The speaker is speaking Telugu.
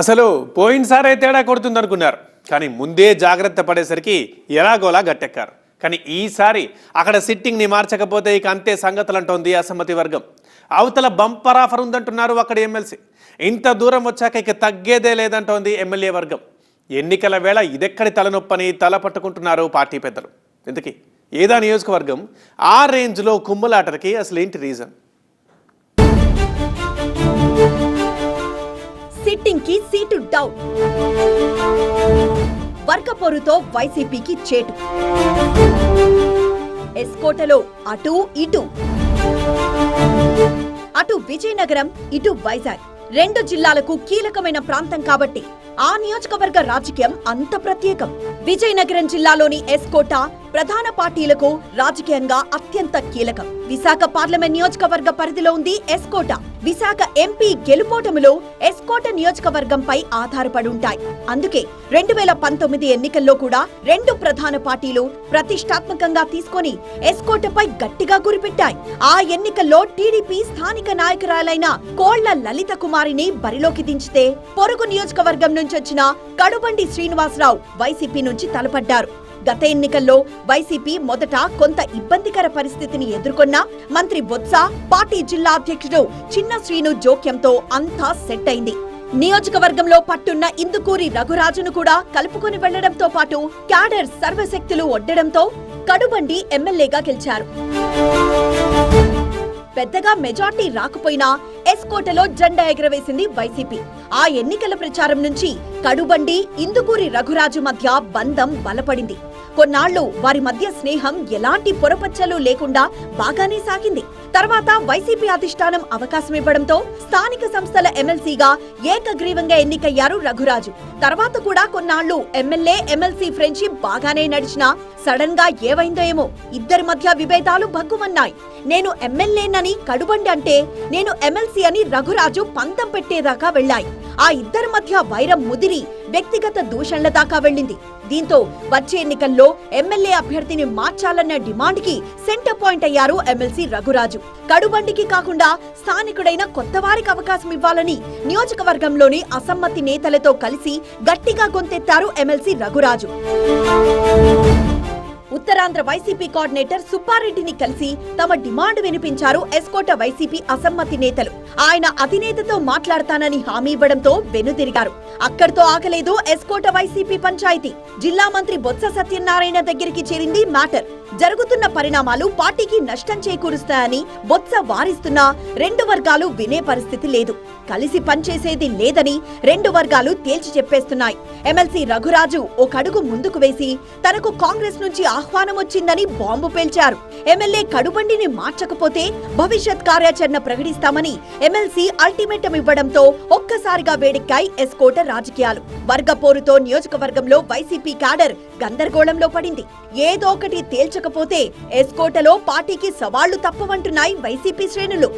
అసలు పోయినసారి తేడా కొడుతుంది అనుకున్నారు కానీ ముందే జాగ్రత్త పడేసరికి ఎలాగోలా గట్టెక్కారు. కానీ ఈసారి అక్కడ సిట్టింగ్ని మార్చకపోతే ఇక అంతే సంగతులు అంటోంది అసమ్మతి వర్గం. అవతల బంపర్ ఆఫర్ ఉందంటున్నారు అక్కడ ఎమ్మెల్సీ. ఇంత దూరం వచ్చాక ఇక తగ్గేదే లేదంటోంది ఎమ్మెల్యే వర్గం. ఎన్నికల వేళ ఇదెక్కడి తలనొప్పని తల పట్టుకుంటున్నారు పార్టీ పెద్దలు. ఎందుకు ఏదా నియోజకవర్గం? ఆ రేంజ్లో కుమ్ములాటలకి అసలు ఏంటి రీజన్ సిట్టింగ్కి సీటు డౌన్. వర్గపోరుతో వైసీపీకి చేటు. ఎస్కోటలో అటు ఇటు. అటు విజయనగరం ఇటు వైజాగ్. రెండు జిల్లాలకు కీలకమైన ప్రాంతం కాబట్టి ఆ నియోజకవర్గ రాజకీయం అంత ప్రత్యేకం. విజయనగరం జిల్లాలోని ఎస్కోట ప్రధాన పార్టీలకు రాజకీయంగా అత్యంత కీలకం. విశాఖ పార్లమెంట్ నియోజకవర్గ పరిధిలో ఉంది ఎస్కోట. విశాఖ ఎంపీ గెలుపోటములో ఎస్కోట నియోజకవర్గంపై ఆధారపడి ఉంటాయి అందుకే రెండు వేల పంతొమ్మిది ఎన్నికల్లో కూడా రెండు ప్రధాన పార్టీలు ప్రతిష్టాత్మకంగా తీసుకొని ఎస్కోటపై గట్టిగా గురిపెట్టాయి. ఆ ఎన్నికల్లో టీడీపీ స్థానిక నాయకురాలైన కోళ్ళ లలిత కుమారిని బరిలోకి దించితే పొరుగు నియోజకవర్గం నుంచి వచ్చిన కడుబండి శ్రీనివాసరావు వైసీపీ నుంచి తలపడ్డారు. గత ఎన్నికల్లో వైసీపీ మొదట కొంత ఇబ్బందికర పరిస్థితిని ఎదుర్కొన్న మంత్రి బొత్స పార్టీ జిల్లా అధ్యక్షుడు చిన్న శ్రీను జోక్యంతో అంతా సెట్ అయింది. నియోజకవర్గంలో పట్టున్న ఇందుకూరి రఘురాజును కూడా కలుపుకొని వెళ్ళడంతో పాటు క్యాడర్ సర్వశక్తులు ఒడ్డడంతో కడుబండి ఎమ్మెల్యేగా గెలిచారు. పెద్దగా మెజార్టీ రాకపోయినా ఎస్కోటలో జెండా ఎగరవేసింది వైసీపీ. ఆ ఎన్నికల ప్రచారం నుంచి కడుబండి ఇందుకూరి రఘురాజు మధ్య బంధం బలపడింది. కొన్నాళ్ళు వారి మధ్య స్నేహం ఎలాంటి పొరపచ్చలు లేకుండా బాగానే సాగింది. తర్వాత వైసీపీ అధిష్టానం అవకాశం ఇవ్వడంతో స్థానిక సంస్థల ఎమ్మెల్సీగా ఏకగ్రీవంగా ఎన్నికయ్యారు రఘురాజు. తర్వాత కూడా కొన్నాళ్ళు ఎమ్మెల్యే ఎమ్మెల్సీ ఫ్రెండ్షిప్ బాగానే నడిచినా సడన్గా ఏవైందో ఏమో. ఇద్దరి మధ్య విభేదాలు భగ్గుమన్నాయి. నేను ఎమ్మెల్యేనని కడుబండి అంటే నేను ఎమ్మెల్సీ అని రఘురాజు పంతం పెట్టేదాకా వెళ్ళాయి ఆ ఇద్దరి మధ్య వైరం ముదిరి వ్యక్తిగత దూషణల దాకా వెళ్ళింది. దీంతో వచ్చే ఎన్నికల్లో ఎమ్మెల్యే అభ్యర్థిని మార్చాలన్న డిమాండ్కి సెంటర్ పాయింట్ అయ్యారు ఎమ్మెల్సీ రఘురాజు. కడుబండికి కాకుండా స్థానికుడైన కొత్త వారికి అవకాశం ఇవ్వాలని నియోజకవర్గంలోని అసమ్మతి నేతలతో కలిసి గట్టిగా గొంతెత్తారు MLC Raghuraju. Uttarandhra YCP coordinator సుబ్బారెడ్డిని కలిసి తమ డిమాండ్ వినిపించారు ఎస్కోట వైసీపీ అసమ్మతి నేతలు. ఆయన అధినేతతో మాట్లాడతానని హామీ ఇవ్వడంతో వెనుదిరిగారు. అక్కడితో ఆగలేదు ఎస్కోట వైసీపీ పంచాయతీ. జిల్లా మంత్రి బొత్స సత్యనారాయణ దగ్గరికి చేరింది మ్యాటర్. జరుగుతున్న పరిణామాలు పార్టీకి నష్టం చేకూరుస్తాయని బొత్స వారిస్తున్నా రెండు వర్గాలు వినే పరిస్థితి లేదు. కలిసి పనిచేసేది లేదని రెండు వర్గాలు తేల్చి చెప్పేస్తున్నాయి. ఎమ్మెల్సీ రఘురాజు ఒక అడుగు ముందుకు వేసి తనకు కాంగ్రెస్ నుంచి ఆహ్వానం వచ్చిందని బాంబు పేల్చారు. ఎమ్మెల్యే కడుబండిని మార్చకపోతే భవిష్యత్ కార్యాచరణ ప్రకటిస్తామని ఎమ్మెల్సీ అల్టిమేటం ఇవ్వడంతో ఒక్కసారిగా వేడెక్కాయి ఎస్కోట రాజకీయాలు. వర్గ పోరుతో నియోజకవర్గంలో వైసీపీ క్యాడర్ గందరగోళంలో పడింది. ఏదో ఒకటి తేల్చకపోతే ఎస్కోటలో పార్టీకి సవాళ్ళు తప్పవంటున్నాయి వైసీపీ శ్రేణులు.